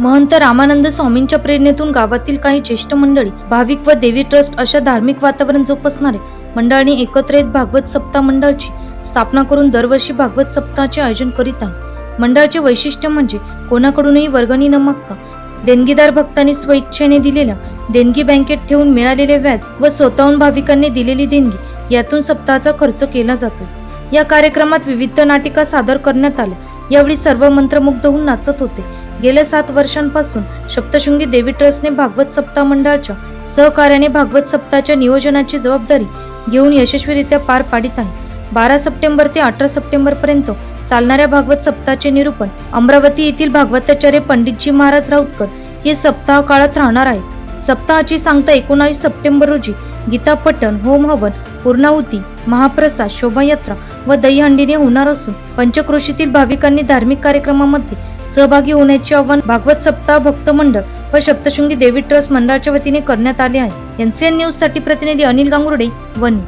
महंत रामानंद स्वामींच्या प्रेरणेतून गावातील काही ज्येष्ठ मंडळी भाविक व देवी ट्रस्ट अशा धार्मिक वातावरण जोपासणारे मंडळांनी एकत्र येत भागवत सप्ताह मंडळाची स्थापना करून दरवर्षी भागवत सप्ताहाचे आयोजन करीत आहे मंडळाचे वैशिष्ट्य म्हणजे कोणाकडूनही वर्गणी न मागता देणगीदार भक्तांनी स्वेच्छेने दिलेल्या देणगी बँकेत ठेवून मिळालेले व्याज व स्वतःहून भाविकांनी दिलेली देणगी यातून सप्ताहाचा खर्च केला जातो. या कार्यक्रमात विविध नाटिका सादर करण्यात आल्या. यावेळी सर्व मंत्रमुग्ध होऊन नाचत होते. गेल्या सात वर्षांपासून सप्तशृंगी देवी ट्रस्टने भागवत सप्ताह मंडळाच्या सहकार्याने भागवत सप्ताहाच्या नियोजनाची जबाबदारी घेऊन यशस्वीरित्या पार पाडित आहे. बारा सप्टेंबर ते अठरा सप्टेंबर पर्यंत चालणाऱ्या भागवत सप्ताहाचे निरूपण अमरावती येथील भागवताचार्य पंडितजी महाराज राऊतकर हे सप्ताह काळात राहणार आहेत. सप्ताहाची सांगता एकोणावीस सप्टेंबर रोजी गीता पठण होम हवन पूर्णाहुती महाप्रसाद शोभायात्रा व दहीहंडीने होणार असून पंचक्रोशीतील भाविकांनी धार्मिक कार्यक्रमामध्ये सहभागी होण्याचे आवाहन भागवत सप्ताह भक्त मंडळ व सप्तशृंगी देवी ट्रस्ट मंडळाच्या वतीने करण्यात आले आहे. एनसीएन न्यूजसाठी प्रतिनिधी अनिल गांगुर्डे वनी